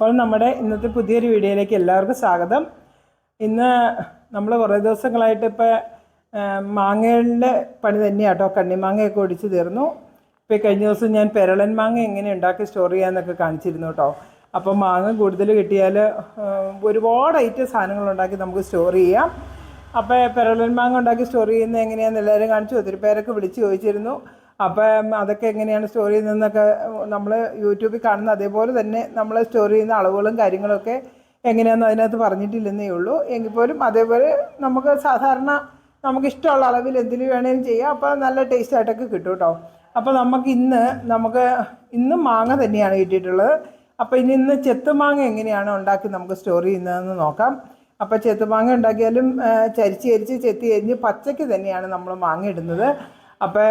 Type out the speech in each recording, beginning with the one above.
അപ്പോൾ നമ്മുടെ ഇന്നത്തെ പുതിയൊരു വീഡിയോയിലേക്ക് എല്ലാവർക്കും സ്വാഗതം. ഇന്ന് നമ്മൾ കുറേ ദിവസങ്ങളായിട്ട് ഇപ്പോൾ മാങ്ങകളുടെ പണി തന്നെയാണ് കേട്ടോ കണ്ണിമാങ്ങയൊക്കെ ഒടിച്ചു തീർന്നു. ഇപ്പോൾ കഴിഞ്ഞ ദിവസം ഞാൻ പെരളൻ മാങ്ങ എങ്ങനെ ഉണ്ടാക്കി സ്റ്റോർ ചെയ്യാമെന്നൊക്കെ കാണിച്ചിരുന്നു കേട്ടോ അപ്പോൾ മാങ്ങ കൂടുതൽ കിട്ടിയാൽ ഒരുപാട് ഐറ്റം സാധനങ്ങൾ ഉണ്ടാക്കി നമുക്ക് സ്റ്റോർ ചെയ്യാം. അപ്പോൾ പെരളൻ മാങ്ങ ഉണ്ടാക്കി സ്റ്റോർ ചെയ്യുന്നത് എങ്ങനെയാണെന്ന് എല്ലാവരും കാണിച്ചു ഒത്തിരി പേരൊക്കെ വിളിച്ച് ചോദിച്ചിരുന്നു. അപ്പം അതൊക്കെ എങ്ങനെയാണ് സ്റ്റോർ ചെയ്യുന്നതെന്നൊക്കെ നമ്മൾ യൂട്യൂബിൽ കാണുന്ന അതേപോലെ തന്നെ നമ്മൾ സ്റ്റോർ ചെയ്യുന്ന അളവുകളും കാര്യങ്ങളൊക്കെ എങ്ങനെയാണെന്ന് അതിനകത്ത് പറഞ്ഞിട്ടില്ലെന്നേ ഉള്ളൂ. എങ്കിൽ പോലും അതേപോലെ നമുക്ക് സാധാരണ നമുക്ക് ഇഷ്ടമുള്ള അളവിൽ എന്തിനു വേണേലും ചെയ്യാം. അപ്പോൾ നല്ല ടേസ്റ്റ് ആയിട്ടൊക്കെ കിട്ടും കേട്ടോ. അപ്പോൾ നമുക്ക് ഇന്ന് നമുക്ക് ഇന്നും മാങ്ങ തന്നെയാണ് കിട്ടിയിട്ടുള്ളത്. അപ്പോൾ ഇനി ഇന്ന് ചെത്തുമാങ്ങ എങ്ങനെയാണ് ഉണ്ടാക്കി നമുക്ക് സ്റ്റോർ ചെയ്യുന്നതെന്ന് നോക്കാം. അപ്പോൾ ചെത്തുമാങ്ങ ഉണ്ടാക്കിയാലും ചരിച്ച് ചരിച്ച് ചെത്തി എരിഞ്ഞ് പച്ചയ്ക്ക് തന്നെയാണ് നമ്മൾ മാങ്ങ ഇടുന്നത്. അപ്പോൾ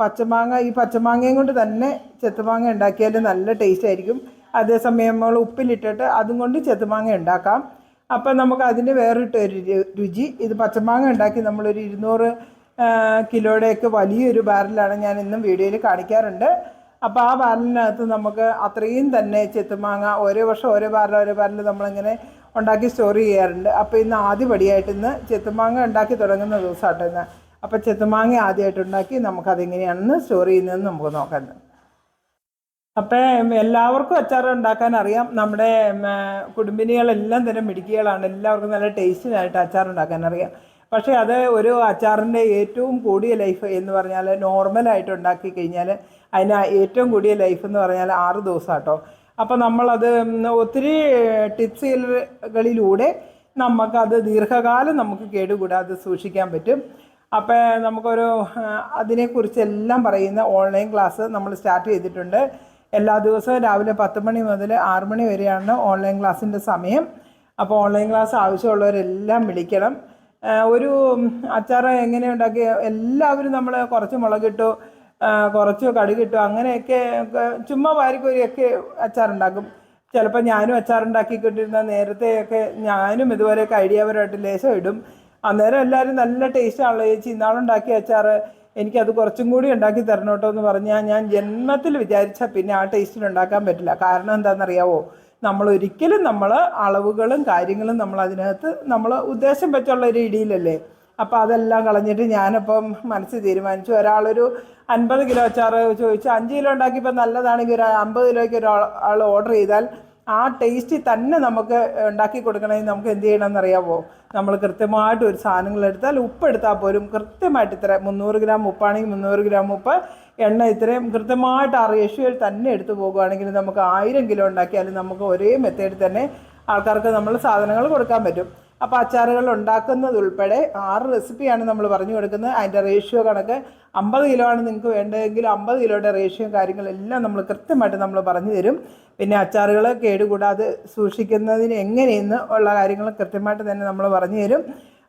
പച്ചമാങ്ങ ഈ പച്ചമാങ്ങയും കൊണ്ട് തന്നെ ചെത്തുമാങ്ങ ഉണ്ടാക്കിയാൽ നല്ല ടേസ്റ്റ് ആയിരിക്കും. അതേസമയം നമ്മൾ ഉപ്പിലിട്ടിട്ട് അതും കൊണ്ട് ചെത്തുമാങ്ങ ഉണ്ടാക്കാം. അപ്പോൾ നമുക്ക് അതിന്റെ വേറിട്ട് ഒരു രുചി ഇത് പച്ചമാങ്ങ ഉണ്ടാക്കി നമ്മളൊരു ഇരുന്നൂറ് കിലോയുടെയൊക്കെ വലിയൊരു ബാരലാണ് ഞാൻ ഇന്നും വീഡിയോയിൽ കാണിക്കാറുണ്ട്. അപ്പോൾ ആ ബാരലിനകത്ത് നമുക്ക് അത്രയും തന്നെ ചെത്തുമാങ്ങ ഓരോ വർഷം ഓരോ ബാരൽ ഓരോ ബാരൽ നമ്മളിങ്ങനെ ഉണ്ടാക്കി സ്റ്റോർ ചെയ്യാറുണ്ട്. അപ്പോൾ ഇന്ന് ആദ്യപടിയായിട്ട് ഇന്ന് ചെത്തുമാങ്ങ ഉണ്ടാക്കി തുടങ്ങുന്ന ദിവസമാട്ടോ ഇന്ന്. അപ്പോൾ ചെത്തുമാങ്ങ ആദ്യമായിട്ട് ഉണ്ടാക്കി നമുക്കതെങ്ങനെയാണെന്ന് സ്റ്റോർ ചെയ്യുന്നതെന്ന് നമുക്ക് നോക്കാം. അപ്പോൾ എല്ലാവർക്കും അച്ചാർ ഉണ്ടാക്കാൻ അറിയാം. നമ്മുടെ കുടുംബിനികളെല്ലാം തന്നെ മിടുക്കികളാണ്. എല്ലാവർക്കും നല്ല ടേസ്റ്റിനായിട്ട് അച്ചാർ ഉണ്ടാക്കാൻ അറിയാം. പക്ഷേ അത് ഒരു അച്ചാറിന്റെ ഏറ്റവും കൂടിയ ലൈഫ് എന്ന് പറഞ്ഞാൽ നോർമലായിട്ട് ഉണ്ടാക്കി കഴിഞ്ഞാൽ അതിന് ഏറ്റവും കൂടിയ ലൈഫ് എന്ന് പറഞ്ഞാൽ ആറ് ദിവസം കേട്ടോ അപ്പോൾ നമ്മളത് ഒത്തിരി ടിപ്സുകളിലൂടെ നമുക്കത് ദീർഘകാലം നമുക്ക് കേടുകൂടാതെ സൂക്ഷിക്കാൻ പറ്റും. അപ്പോൾ നമുക്കൊരു അതിനെക്കുറിച്ചെല്ലാം പറയുന്ന ഓൺലൈൻ ക്ലാസ് നമ്മൾ സ്റ്റാർട്ട് ചെയ്തിട്ടുണ്ട്. എല്ലാ ദിവസവും രാവിലെ പത്ത് മണി മുതൽ ആറ് മണി വരെയാണ് ഓൺലൈൻ ക്ലാസ്സിന്റെ സമയം. അപ്പോൾ ഓൺലൈൻ ക്ലാസ് ആവശ്യമുള്ളവരെല്ലാം വിളിക്കണം. ഒരു അച്ചാർ എങ്ങനെ ഉണ്ടാക്കി എല്ലാവരും നമ്മൾ കുറച്ച് മുളകിട്ടു കുറച്ച് കടുകിട്ടു അങ്ങനെയൊക്കെ ചുമ്മാ വാരിക്കോരിയൊക്കെ അച്ചാറുണ്ടാക്കും. ചിലപ്പോൾ ഞാനും അച്ചാറുണ്ടാക്കി കിട്ടിയിരുന്ന നേരത്തെയൊക്കെ ഞാനും ഇതുപോലെയൊക്കെ ഐഡിയാപരമായിട്ട് ലേശം ഇടും. അന്നേരം എല്ലാവരും നല്ല ടേസ്റ്റാണല്ലോ ചേച്ചി ഇന്നാളുണ്ടാക്കിയ അച്ചാറ് എനിക്കത് കുറച്ചും കൂടി ഉണ്ടാക്കി തരണം കേട്ടോ എന്ന് പറഞ്ഞാൽ ഞാൻ ജന്മത്തിൽ വിചാരിച്ചാൽ പിന്നെ ആ ടേസ്റ്റിൽ ഉണ്ടാക്കാൻ പറ്റില്ല. കാരണം എന്താണെന്നറിയാവോ? നമ്മൾ ഒരിക്കലും നമ്മൾ അളവുകളും കാര്യങ്ങളും നമ്മൾ അതിനകത്ത് നമ്മൾ ഉദ്ദേശം വെച്ചുള്ള ഒരു ഇടിയിലല്ലേ അപ്പോൾ അതെല്ലാം കളഞ്ഞിട്ട് ഞാനിപ്പം മനസ്സ് തീരുമാനിച്ചു. ഒരാളൊരു അൻപത് കിലോ അച്ചാറ് ചോദിച്ചു. അഞ്ച് കിലോ ഉണ്ടാക്കിയപ്പോൾ നല്ലതാണെങ്കിൽ ഒരു അമ്പത് കിലോയ്ക്ക് ഒരാൾ ഓർഡർ ചെയ്താൽ ആ ടേസ്റ്റ് തന്നെ നമുക്ക് ഉണ്ടാക്കി കൊടുക്കണമെങ്കിൽ നമുക്ക് എന്ത് ചെയ്യണമെന്ന് അറിയാമോ നമ്മൾ കൃത്യമായിട്ട് ഒരു സാധനങ്ങൾ എടുത്താൽ ഉപ്പ് എടുത്താൽ പോലും കൃത്യമായിട്ട് ഇത്ര മുന്നൂറ് ഗ്രാം ഉപ്പാണെങ്കിൽ മുന്നൂറ് ഗ്രാം ഉപ്പ് എണ്ണ ഇത്രയും കൃത്യമായിട്ട് ആ റേഷ്യോയിൽ തന്നെ എടുത്തു പോകുകയാണെങ്കിൽ നമുക്ക് ആയിരം കിലോ ഉണ്ടാക്കിയാലും നമുക്ക് ഒരേ മെത്തേഡിൽ തന്നെ ആൾക്കാർക്ക് നമ്മൾ സാധനങ്ങൾ കൊടുക്കാൻ പറ്റും. അപ്പോൾ അച്ചാറുകൾ ഉണ്ടാക്കുന്നത് ഉൾപ്പെടെ ആറ് റെസിപ്പിയാണ് നമ്മൾ പറഞ്ഞു കൊടുക്കുന്നത്. അതിന്റെ റേഷ്യോ കണക്ക് അമ്പത് കിലോ ആണ് നിങ്ങൾക്ക് വേണ്ടതെങ്കിൽ അമ്പത് കിലോയുടെ റേഷ്യോ കാര്യങ്ങളെല്ലാം നമ്മൾ കൃത്യമായിട്ട് നമ്മൾ പറഞ്ഞു തരും. പിന്നെ അച്ചാറുകൾ കേടുകൂടാതെ സൂക്ഷിക്കുന്നതിന് എങ്ങനെയെന്ന് ഉള്ള കാര്യങ്ങൾ കൃത്യമായിട്ട് തന്നെ നമ്മൾ പറഞ്ഞു തരും.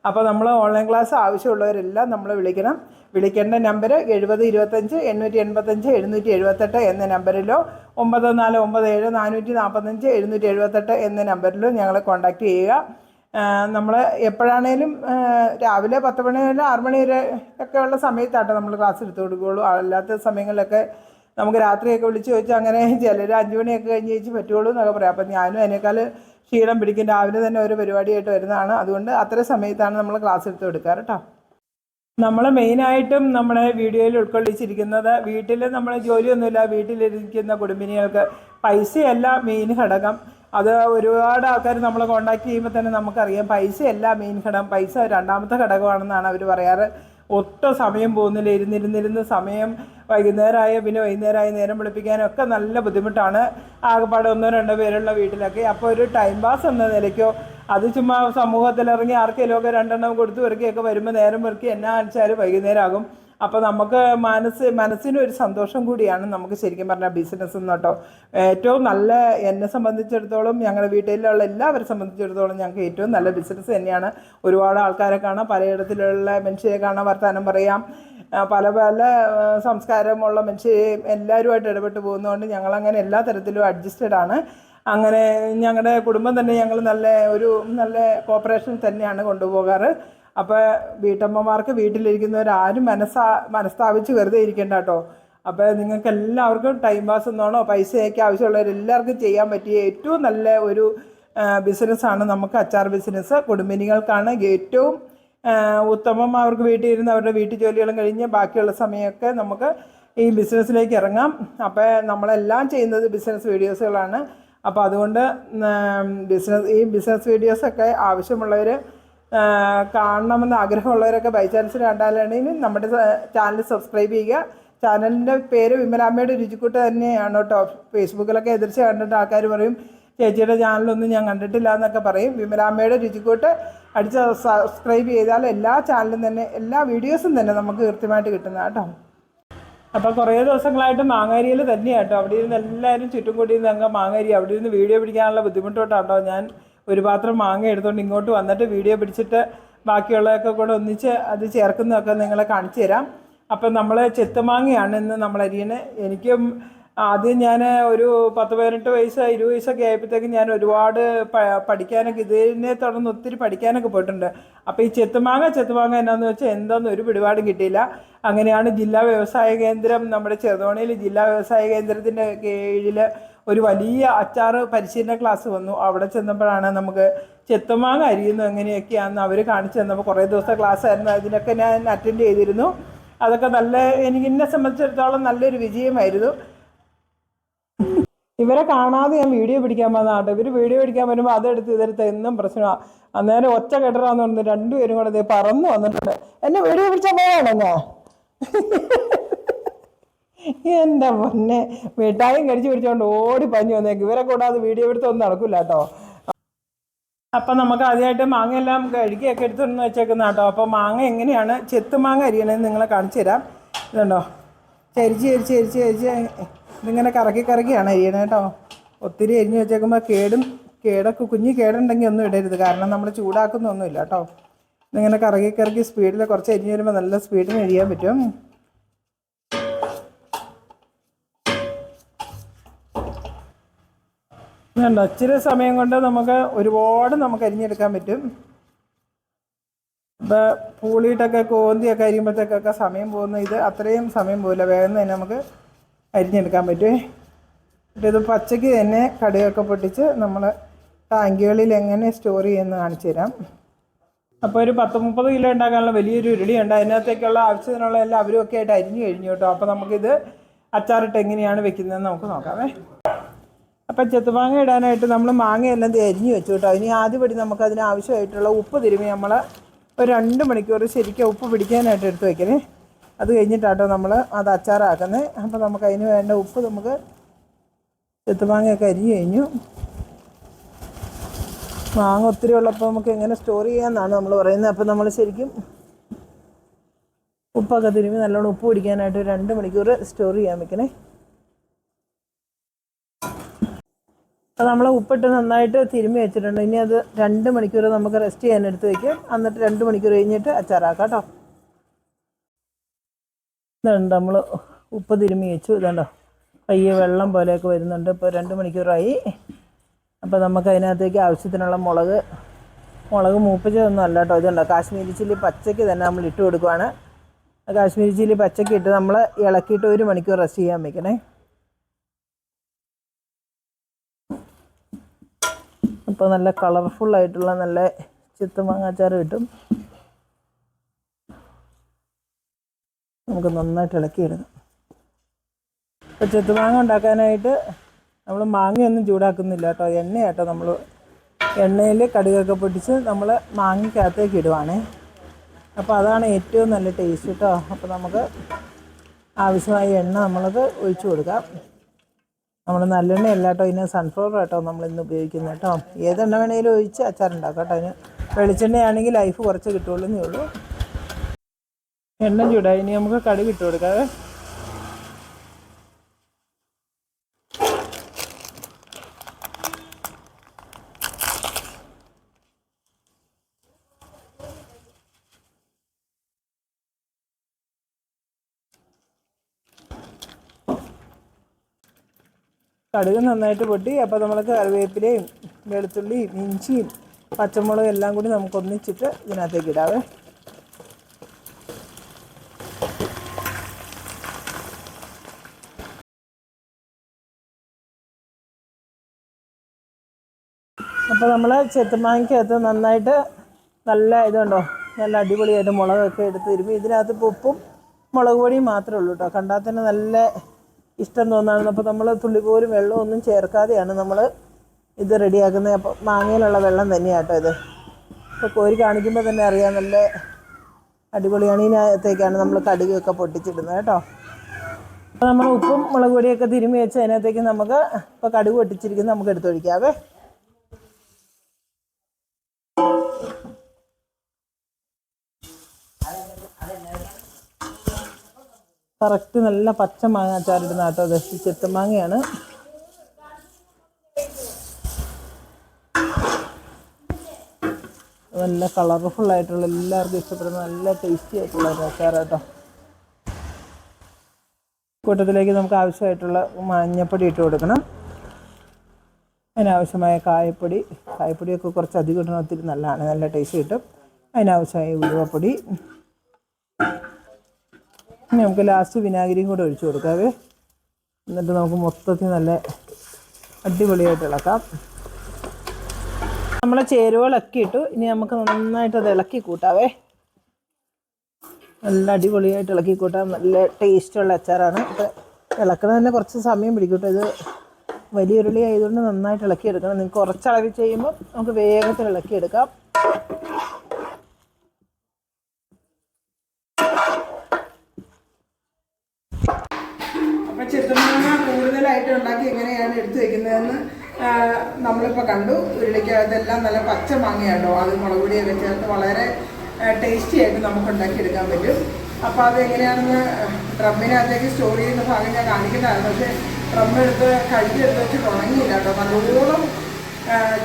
അപ്പോൾ നമ്മൾ ഓൺലൈൻ ക്ലാസ് ആവശ്യമുള്ളവരെല്ലാം നമ്മൾ വിളിക്കണം. വിളിക്കേണ്ട നമ്പർ എഴുപത് ഇരുപത്തഞ്ച് എണ്ണൂറ്റി എൺപത്തഞ്ച് എഴുന്നൂറ്റി എഴുപത്തെട്ട് എന്ന നമ്പറിലോ ഒമ്പത് നാല് ഒമ്പത് ഏഴ് നാനൂറ്റി നാൽപ്പത്തഞ്ച് എഴുന്നൂറ്റി എഴുപത്തെട്ട് എന്ന നമ്പറിലോ ഞങ്ങളെ കോൺടാക്റ്റ് ചെയ്യുക. നമ്മൾ എപ്പോഴാണേലും രാവിലെ പത്ത് മണി മുതൽ ആറ് മണി വരെ ഒക്കെ ഉള്ള സമയത്താട്ടോ നമ്മൾ ക്ലാസ് എടുത്തു കൊടുക്കുകയുള്ളൂ അല്ലാത്ത സമയങ്ങളിലൊക്കെ നമുക്ക് രാത്രിയൊക്കെ വിളിച്ച് ചോദിച്ചാൽ അങ്ങനെ ചിലർ അഞ്ച് മണിയൊക്കെ കഴിഞ്ഞ് ചോദിച്ച് പറ്റുള്ളൂ എന്നൊക്കെ പറയാം. അപ്പം ഞാനും അതിനേക്കാൾ ക്ഷീണം പിടിക്കും. രാവിലെ തന്നെ ഒരു പരിപാടിയായിട്ട് വരുന്നതാണ്. അതുകൊണ്ട് അത്ര സമയത്താണ് നമ്മൾ ക്ലാസ് എടുത്ത് കൊടുക്കാറ് കേട്ടോ നമ്മൾ മെയിനായിട്ടും നമ്മുടെ വീഡിയോയിൽ ഉൾക്കൊള്ളിച്ചിരിക്കുന്നത് വീട്ടിൽ നമ്മൾ ജോലിയൊന്നുമില്ല. വീട്ടിലിരിക്കുന്ന കുടുംബിനികൾക്ക് പൈസയല്ല മെയിൻ ഘടകം. അത് ഒരുപാട് ആൾക്കാർ നമ്മളെ കോണ്ടാക്ട് ചെയ്യുമ്പോൾ തന്നെ നമുക്കറിയാം. പൈസയല്ല മെയിൻ ഘടകം. പൈസ രണ്ടാമത്തെ ഘടകമാണെന്നാണ് അവർ പറയാറ്. ഒട്ടും സമയം പോകുന്നില്ല. ഇരുന്നിരുന്നിരുന്ന് സമയം വൈകുന്നേരമായ പിന്നെ വൈകുന്നേരമായ നേരം വിളിപ്പിക്കാനൊക്കെ നല്ല ബുദ്ധിമുട്ടാണ്. ആകെപ്പാടെ ഒന്നോ രണ്ടോ പേരുള്ള വീട്ടിലൊക്കെ. അപ്പോൾ ഒരു ടൈം പാസ് എന്ന നിലയ്ക്കോ അത് ചുമ്മാ സമൂഹത്തിലിറങ്ങി ആർക്കെങ്കിലും ഒക്കെ രണ്ടെണ്ണം കൊടുത്തു പെറുക്കിയൊക്കെ വരുമ്പോൾ നേരം വെറുക്കി എന്നാ അടിച്ചാലും വൈകുന്നേരം ആകും അപ്പോൾ നമുക്ക് മനസ്സ് മനസ്സിനൊരു സന്തോഷം കൂടിയാണ് നമുക്ക് ശരിക്കും പറഞ്ഞാൽ ബിസിനസ് എന്ന് കേട്ടോ. ഏറ്റവും നല്ല എന്നെ സംബന്ധിച്ചിടത്തോളം ഞങ്ങളുടെ വീട്ടിലുള്ള എല്ലാവരെ സംബന്ധിച്ചിടത്തോളം ഞങ്ങൾക്ക് ഏറ്റവും നല്ല ബിസിനസ് തന്നെയാണ്. ഒരുപാട് ആൾക്കാരെ കാണാം പലയിടത്തിലുള്ള മനുഷ്യരെ കാണാം വർത്തമാനം പറയാം. പല പല സംസ്കാരമുള്ള മനുഷ്യരെയും എല്ലാവരുമായിട്ട് ഇടപെട്ട് പോകുന്നതുകൊണ്ട് ഞങ്ങളങ്ങനെ എല്ലാ തരത്തിലും അഡ്ജസ്റ്റഡ് ആണ്. അങ്ങനെ ഞങ്ങളുടെ കുടുംബം തന്നെ ഞങ്ങൾ നല്ല ഒരു നല്ല കോപ്പറേഷൻ തന്നെയാണ് കൊണ്ടുപോകാറ്. അപ്പോൾ വീട്ടമ്മമാർക്ക് വീട്ടിലിരിക്കുന്നവരാരും മനസ്സാ മനസ്താപിച്ച് വെറുതെ ഇരിക്കേണ്ട കേട്ടോ അപ്പോൾ നിങ്ങൾക്ക് എല്ലാവർക്കും ടൈം പാസ് എന്നോണോ പൈസയൊക്കെ ആവശ്യമുള്ളവരെല്ലാവർക്കും ചെയ്യാൻ പറ്റിയ ഏറ്റവും നല്ല ഒരു ബിസിനസ്സാണ് നമുക്ക് അച്ചാർ ബിസിനസ് കുടുംബിനികൾക്കാണ് ഏറ്റവും ഉത്തമം അവർക്ക് വീട്ടിൽ ഇരുന്ന് അവരുടെ വീട്ടു ജോലികളും കഴിഞ്ഞ് ബാക്കിയുള്ള സമയമൊക്കെ നമുക്ക് ഈ ബിസിനസ്സിലേക്ക് ഇറങ്ങാം. അപ്പോൾ നമ്മളെല്ലാം ചെയ്യുന്നത് ബിസിനസ് വീഡിയോസുകളാണ് അപ്പോൾ അതുകൊണ്ട് ബിസിനസ് ഈ ബിസിനസ് വീഡിയോസൊക്കെ ആവശ്യമുള്ളവർ കാണണമെന്ന് ആഗ്രഹമുള്ളവരൊക്കെ ബൈ ചാൻസ് കണ്ടാലാണെങ്കിൽ നമ്മുടെ ചാനൽ സബ്സ്ക്രൈബ് ചെയ്യുക. ചാനലിന്റെ പേര് വിമലാമ്മയുടെ രുചിക്കൂട്ട് തന്നെയാണ് കേട്ടോ. ഫേസ്ബുക്കിലൊക്കെ എതിർച്ച് കണ്ടിട്ട് ആൾക്കാർ പറയും ചേച്ചിയുടെ ചാനലൊന്നും ഞാൻ കണ്ടിട്ടില്ല എന്നൊക്കെ പറയും. വിമലാമ്മയുടെ രുചിക്കൂട്ട് അടിച്ച് സബ്സ്ക്രൈബ് ചെയ്താൽ എല്ലാ ചാനലും തന്നെ എല്ലാ വീഡിയോസും തന്നെ നമുക്ക് കൃത്യമായിട്ട് കിട്ടുന്ന കേട്ടോ. അപ്പോൾ കുറേ ദിവസങ്ങളായിട്ട് മാങ്ങാരിയിൽ തന്നെയാട്ടോ അവിടെ ഇരുന്ന് എല്ലാവരും ചുറ്റും കൂടി ഇരുന്ന് അങ്ങ് മാങ്ങാരി അവിടെ ഇരുന്ന് വീഡിയോ പിടിക്കാനുള്ള ബുദ്ധിമുട്ടോട്ടാട്ടോ ഞാൻ. ഒരു പാത്രം മാങ്ങ എടുത്തുകൊണ്ട് ഇങ്ങോട്ട് വന്നിട്ട് വീഡിയോ പിടിച്ചിട്ട് ബാക്കിയുള്ളതൊക്കെ കൂടെ ഒന്നിച്ച് അത് ചേർക്കുന്നതൊക്കെ നിങ്ങളെ കാണിച്ചു തരാം. അപ്പം നമ്മൾ ചെത്തുമാങ്ങയാണ് ഇന്ന് നമ്മൾ അരിയണത് എനിക്കും ആദ്യം ഞാൻ ഒരു പത്ത് പതിനെട്ട് വയസ്സ് ഇരുപത് വയസ്സൊക്കെ ആയപ്പോഴത്തേക്കും ഞാൻ ഒരുപാട് പഠിക്കാനൊക്കെ ഇതിനെ തുടർന്ന് ഒത്തിരി പഠിക്കാനൊക്കെ പോയിട്ടുണ്ട്. അപ്പോൾ ഈ ചെത്തുമാങ്ങ ചെത്തുമാങ്ങ എന്നാന്ന് വെച്ചാൽ എന്താണെന്ന് ഒരു പിടിപാടും കിട്ടിയില്ല. അങ്ങനെയാണ് ജില്ലാ വ്യവസായ കേന്ദ്രം നമ്മുടെ ചെറുതോണിയിൽ ജില്ലാ വ്യവസായ കേന്ദ്രത്തിന്റെ കീഴിൽ ഒരു വലിയ അച്ചാർ പരിശീലന ക്ലാസ് വന്നു. അവിടെ ചെന്നപ്പോഴാണ് നമുക്ക് ചെത്തുമാങ്ങ അരിയുന്നു എങ്ങനെയൊക്കെയാണെന്ന് അവർ കാണിച്ചു തന്നപ്പോൾ കുറേ ദിവസത്തെ ക്ലാസ് ആയിരുന്നു. അതിനൊക്കെ ഞാൻ അറ്റൻഡ് ചെയ്തിരുന്നു. അതൊക്കെ നല്ല എനിക്ക് എന്നെ സംബന്ധിച്ചിടത്തോളം നല്ലൊരു വിജയമായിരുന്നു. ഇവരെ കാണാതെ ഞാൻ വീഡിയോ പിടിക്കാൻ വന്നതാട്ടോ ഇവർ വീഡിയോ പിടിക്കാൻ വരുമ്പോൾ അതെടുത്ത് ഇതെടുത്ത് എന്നും പ്രശ്നമാണ് അന്നേരം ഒച്ച കെട്ടറാന്ന് പറഞ്ഞു രണ്ടുപേരും കൂടെ പറന്നു വന്നിട്ടുണ്ട്. എന്നെ വീഡിയോ പിടിച്ചാൽ പോയാണോ എന്റെ പൊന്നെ. മിഠായും കടിച്ചു പിടിച്ചോണ്ട് ഓടി പഞ്ഞു വന്നേക്ക്. ഇവരെ കൂടാതെ വീഡിയോ എടുത്തൊന്നും നടക്കില്ല കേട്ടോ. അപ്പം നമുക്ക് ആദ്യമായിട്ട് മാങ്ങ എല്ലാം കഴുകിയൊക്കെ എടുത്തൊന്ന് വെച്ചേക്കുന്ന കേട്ടോ. അപ്പോൾ മാങ്ങ എങ്ങനെയാണ് ചെത്ത് മാങ്ങ അരിയണമെന്ന് നിങ്ങളെ കാണിച്ചു തരാം. ഇതുണ്ടോ? ചരിച്ച് ചരിച്ച് ചരിച്ച് ചരിച്ച്. ഇതിങ്ങനെ കറക്കി കറക്കിയാണ് അരിയണത് കേട്ടോ. ഒത്തിരി അരിഞ്ഞ് വെച്ചേക്കുമ്പോൾ കേടും കേടൊക്കെ കുഞ്ഞ് കേടുണ്ടെങ്കിൽ ഒന്നും ഇടരുത്. കാരണം നമ്മൾ ചൂടാക്കുന്നൊന്നുമില്ല കേട്ടോ. ഇതിങ്ങനെ കറക്കി കറക്കി സ്പീഡിൽ കുറച്ച് അരിഞ്ഞ് വരുമ്പോൾ നല്ല സ്പീഡിൽ അരിയാൻ പറ്റും. വേണ്ട ഇച്ചിരി സമയം കൊണ്ട് നമുക്ക് ഒരുപാട് നമുക്ക് അരിഞ്ഞെടുക്കാൻ പറ്റും. ഇപ്പം പൂളിയിട്ടൊക്കെ കോന്തിയൊക്കെ അരിയുമ്പോഴത്തേക്കൊക്കെ സമയം പോകുന്ന. ഇത് അത്രയും സമയം പോകില്ല വേഗം തന്നെ നമുക്ക് അരിഞ്ഞെടുക്കാൻ പറ്റുമേ എന്നിട്ട് ഇത് പച്ചയ്ക്ക് തന്നെ കടുകൊക്കെ പൊട്ടിച്ച് നമ്മൾ ടാങ്കികളിൽ എങ്ങനെ സ്റ്റോർ ചെയ്യുമെന്ന് കാണിച്ചു തരാം. അപ്പോൾ ഒരു പത്ത് മുപ്പത് കിലോ ഉണ്ടാക്കാനുള്ള വലിയൊരു ഉരുളിയുണ്ട് അതിനകത്തേക്കുള്ള ആവശ്യത്തിനുള്ള എല്ലാം അവരും ഒക്കെ ആയിട്ട് അരിഞ്ഞു കഴിഞ്ഞു കേട്ടോ. അപ്പോൾ നമുക്കിത് അച്ചാറിട്ട് എങ്ങനെയാണ് വെക്കുന്നതെന്ന് നമുക്ക് നോക്കാമേ അപ്പം ചെത്തുമാങ്ങ ഇടാനായിട്ട് നമ്മൾ മാങ്ങയെല്ലാം തിരിഞ്ഞ് വെച്ചു കേട്ടോ. ഇനി ആദ്യപടി നമുക്ക് അതിന് ആവശ്യമായിട്ടുള്ള ഉപ്പ് തിരുമി നമ്മൾ ഒരു രണ്ട് മണിക്കൂർ ശരിക്കും ഉപ്പ് പിടിക്കാനായിട്ട് എടുത്ത് വയ്ക്കണേ അത് കഴിഞ്ഞിട്ടാട്ടോ നമ്മൾ അത് അച്ചാറാക്കുന്നത് അപ്പോൾ നമുക്ക് അതിന് വേണ്ട ഉപ്പ് നമുക്ക് ചെത്തുമാങ്ങയൊക്കെ അരിഞ്ഞു കഴിഞ്ഞു. മാങ്ങ ഒത്തിരി ഉള്ളപ്പോൾ നമുക്ക് എങ്ങനെ സ്റ്റോർ ചെയ്യാമെന്നാണ് നമ്മൾ പറയുന്നത്. അപ്പോൾ നമ്മൾ ശരിക്കും ഉപ്പൊക്കെ തിരുമി നല്ലോണം ഉപ്പ് പിടിക്കാനായിട്ട് രണ്ട് മണിക്കൂർ സ്റ്റോർ ചെയ്യാൻ വെക്കണേ. അപ്പോൾ നമ്മൾ ഉപ്പിട്ട് നന്നായിട്ട് തിരുമ്മി വെച്ചിട്ടുണ്ട്. ഇനി അത് രണ്ട് മണിക്കൂർ നമുക്ക് റെസ്റ്റ് ചെയ്യാൻ എടുത്ത് വയ്ക്കും എന്നിട്ട് രണ്ട് മണിക്കൂർ കഴിഞ്ഞിട്ട് അച്ചാറാക്കാം കേട്ടോ. ഇതുണ്ട് നമ്മൾ ഉപ്പ് തിരുമ്മി വെച്ചു. ഇതുണ്ടോ? പയ്യെ വെള്ളം പോലെയൊക്കെ വരുന്നുണ്ട്. ഇപ്പോൾ രണ്ട് മണിക്കൂറായി. അപ്പോൾ നമുക്ക് അതിനകത്തേക്ക് ആവശ്യത്തിനുള്ള മുളക് മുളക് മൂപ്പിച്ചതൊന്നും അല്ല കേട്ടോ. ഇതുണ്ടോ? കാശ്മീരി ചില്ലി പച്ചയ്ക്ക് തന്നെ നമ്മൾ ഇട്ട് കൊടുക്കുവാണ്. കാശ്മീരി ചില്ലി പച്ചയ്ക്ക് ഇട്ട് നമ്മൾ ഇളക്കിയിട്ട് ഒരു മണിക്കൂർ റെസ്റ്റ് ചെയ്യാൻ വെക്കണേ. അപ്പോൾ നല്ല കളർഫുൾ ആയിട്ടുള്ള നല്ല ചിത്തുമാങ്ങാച്ചാറ് കിട്ടും. നമുക്ക് നന്നായിട്ട് ഇളക്കിയെടുക്കാം. ഇപ്പോൾ ചെത്തുമാങ്ങ ഉണ്ടാക്കാനായിട്ട് നമ്മൾ മാങ്ങയൊന്നും ചൂടാക്കുന്നില്ല കേട്ടോ. എണ്ണയാട്ടോ നമ്മൾ എണ്ണയിൽ കടുകൊക്കെ പൊട്ടിച്ച് നമ്മൾ മാങ്ങയ്ക്കകത്തേക്ക് ഇടുവാണേ. അപ്പോൾ അതാണ് ഏറ്റവും നല്ല ടേസ്റ്റ് കേട്ടോ. അപ്പോൾ നമുക്ക് ആവശ്യമായ എണ്ണ നമ്മളത് ഒഴിച്ചു കൊടുക്കാം. നമ്മൾ നല്ലെണ്ണ അല്ല കേട്ടോ. ഇതിന് സൺഫ്ലവർ കേട്ടോ നമ്മൾ ഇന്ന് ഉപയോഗിക്കുന്നത് കേട്ടോ. ഏതെണ്ണ വേണേലും ഒഴിച്ച് അച്ചാറുണ്ടാക്കാം കേട്ടോ. അതിന് വെളിച്ചെണ്ണയാണെങ്കിൽ ലൈഫ് കുറച്ച് കിട്ടുള്ളൂ എന്നേ ഉള്ളൂ. എണ്ണ ചൂടായി. ഇനി നമുക്ക് കടി ഇട്ട് കടുക് നന്നായിട്ട് പൊട്ടി അപ്പോൾ നമ്മൾ കറിവേപ്പിലയും വെളുത്തുള്ളിയും ഇഞ്ചിയും പച്ചമുളകും എല്ലാം കൂടി നമുക്ക് ഒന്നിച്ചിട്ട് ഇതിനകത്തേക്ക് ഇടാവേ. അപ്പോൾ നമ്മൾ ചെത്തുമാങ്ങിക്കകത്ത് നന്നായിട്ട് നല്ല ഇതുണ്ടോ നല്ല അടിപൊളിയായിട്ട് മുളകൊക്കെ എടുത്ത് തരുമ്പോൾ ഇതിനകത്ത് ഉപ്പും മുളക് പൊടിയും മാത്രമേ ഉള്ളൂ കേട്ടോ കണ്ടാൽ തന്നെ നല്ല ഇഷ്ടം തോന്നാണ് അപ്പോൾ നമ്മൾ തുള്ളി പോലും വെള്ളമൊന്നും ചേർക്കാതെയാണ് നമ്മൾ ഇത് റെഡിയാക്കുന്നത്. അപ്പോൾ മാങ്ങയിലുള്ള വെള്ളം തന്നെയാണ് കേട്ടോ ഇത്. ഇപ്പോൾ കോരി കാണിക്കുമ്പോൾ തന്നെ അറിയാം നല്ല അടിപൊളിയാണ് ഇതിനകത്തേക്കാണ് നമ്മൾ കടുകൊക്കെ പൊട്ടിച്ചിടുന്നത് കേട്ടോ. അപ്പോൾ നമ്മൾ ഉപ്പും മുളക് പൊടിയൊക്കെ തിരുമ്മി വെച്ച് അതിനകത്തേക്ക് നമുക്ക് ഇപ്പോൾ കടുക് പൊട്ടിച്ചിരിക്കുന്നത് നമുക്ക് എടുത്തൊഴിക്കാവേ. കറക്റ്റ് നല്ല പച്ച മാങ്ങ അച്ചാറിടുന്ന കേട്ടോ അത് ചെത്തുമാങ്ങയാണ് നല്ല കളർഫുൾ ആയിട്ടുള്ള എല്ലാവർക്കും ഇഷ്ടപ്പെടുന്ന നല്ല ടേസ്റ്റി ആയിട്ടുള്ള ഒരു അച്ചാർ കേട്ടോ. കൂട്ടത്തിലേക്ക് നമുക്ക് ആവശ്യമായിട്ടുള്ള മഞ്ഞപ്പൊടി ഇട്ട് കൊടുക്കണം. അതിനാവശ്യമായ കായപ്പൊടി. കായപ്പൊടിയൊക്കെ കുറച്ച് അധികം ഇടണം. ഒത്തിരി നല്ലതാണ്. നല്ല ടേസ്റ്റ് കിട്ടും. അതിനാവശ്യമായ ഉലുവപ്പൊടി. ഇനി നമുക്ക് ലാസ്റ്റ് വിനാഗിരിയും കൂടെ ഒഴിച്ചു കൊടുക്കാവേ. എന്നിട്ട് നമുക്ക് മൊത്തത്തിൽ നല്ല അടിപൊളിയായിട്ട് ഇളക്കാം. നമ്മളെ ചേരുവകളൊക്കെ ഇട്ടു. ഇനി നമുക്ക് നന്നായിട്ട് അത് ഇളക്കി കൂട്ടാവേ. നല്ല അടിപൊളിയായിട്ട് ഇളക്കി കൂട്ടാം. നല്ല ടേസ്റ്റുള്ള അച്ചാറാണ്. അപ്പോൾ തന്നെ കുറച്ച് സമയം പിടിക്കും ഇത് വലിയ ഉരുളി ആയതുകൊണ്ട് നന്നായിട്ട് ഇളക്കിയെടുക്കണം. നിങ്ങൾക്ക് കുറച്ചളവിൽ ചെയ്യുമ്പോൾ നമുക്ക് വേഗത്തിൽ ഇളക്കിയെടുക്കാം. അപ്പം ചെത്തുമാങ്ങ കൂടുതലായിട്ട് ഉണ്ടാക്കി എങ്ങനെയാണ് എടുത്തു വെക്കുന്നതെന്ന് നമ്മളിപ്പോൾ കണ്ടു. ഉരുളിക്കകത്തെല്ലാം നല്ല പച്ച മാങ്ങയാട്ടോ. അത് മുളക് പൊടിയൊക്കെ ചേർത്ത് വളരെ ടേസ്റ്റി ആയിട്ട് നമുക്ക് ഉണ്ടാക്കിയെടുക്കാൻ പറ്റും. അപ്പോൾ അത് എങ്ങനെയാണെന്ന് ഡ്രമ്മിനകത്തേക്ക് സ്റ്റോർ ചെയ്യുന്ന ഭാഗം ഞാൻ കാണിക്കുന്നതാണ്. പക്ഷേ ഡ്രം എടുത്ത് കഴുകിയെടുത്ത് വെച്ചിട്ട് ഉണങ്ങിയില്ല കേട്ടോ. നല്ലോണം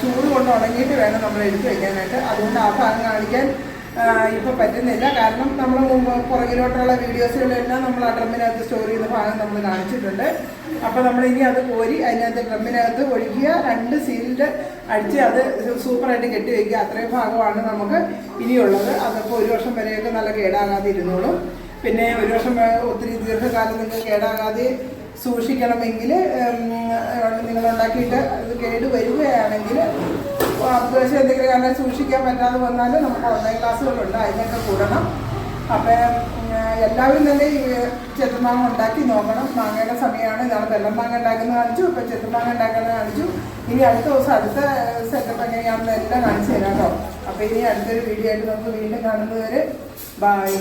ചൂട് കൊണ്ട് ഉണങ്ങിയിട്ട് വേണം നമ്മൾ എടുത്തു വയ്ക്കാനായിട്ട് അതുകൊണ്ട് ആ ഭാഗം കാണിക്കാൻ ഇപ്പോൾ പറ്റുന്നില്ല. കാരണം നമ്മൾ മുമ്പ് പുറകിലോട്ടുള്ള വീഡിയോസുകളെല്ലാം നമ്മൾ ആ ഡ്രമ്മിനകത്ത് സ്റ്റോർ ചെയ്യുന്ന ഭാഗം നമ്മൾ കാണിച്ചിട്ടുണ്ട്. അപ്പോൾ നമ്മൾ ഇനി അത് കോരി അതിനകത്ത് ഡ്രമ്മിനകത്ത് ഒഴുകിയ രണ്ട് സീലിന്റെ അടിച്ച് അത് സൂപ്പറായിട്ട് കെട്ടി വയ്ക്കുക അത്രയും ഭാഗമാണ് നമുക്ക് ഇനിയുള്ളത്. അതിപ്പോൾ ഒരു വർഷം വരെയൊക്കെ നല്ല കേടാകാതെ ഇരുന്നോളും. പിന്നെ ഒരു വർഷം ഒത്തിരി ദീർഘകാലം നിങ്ങൾ കേടാകാതെ സൂക്ഷിക്കണമെങ്കിൽ നിങ്ങൾ ഉണ്ടാക്കിയിട്ട് അത് കേട് വരികയാണെങ്കിൽ അത്യാവശ്യം എന്തെങ്കിലും കാരണം സൂക്ഷിക്കാൻ പറ്റാതെ വന്നാൽ നമുക്ക് ഓൺലൈൻ ക്ലാസ്സുകളുണ്ട് അതിനൊക്കെ കൂടണം. അപ്പം എല്ലാവരും തന്നെ ഈ ചെത്തുമാങ്ങ ഉണ്ടാക്കി നോക്കണം. മാങ്ങയുടെ സമയമാണ്. ഇതാണ് വെള്ളം മാങ്ങ ഉണ്ടാക്കുന്നത് കാണിച്ചു. ഇപ്പം ചെത്തുമാങ്ങ ഉണ്ടാക്കുന്നത് കാണിച്ചു. ഇനി അടുത്ത ദിവസം അടുത്ത സെറ്റപ്പ് എങ്ങനെയാണെന്ന് എല്ലാം കാണിച്ചു തരാം കേട്ടോ. അപ്പോൾ ഇനി അടുത്തൊരു വീഡിയോ ആയിട്ട് നമുക്ക് വീണ്ടും കാണുന്നവർ ബായ്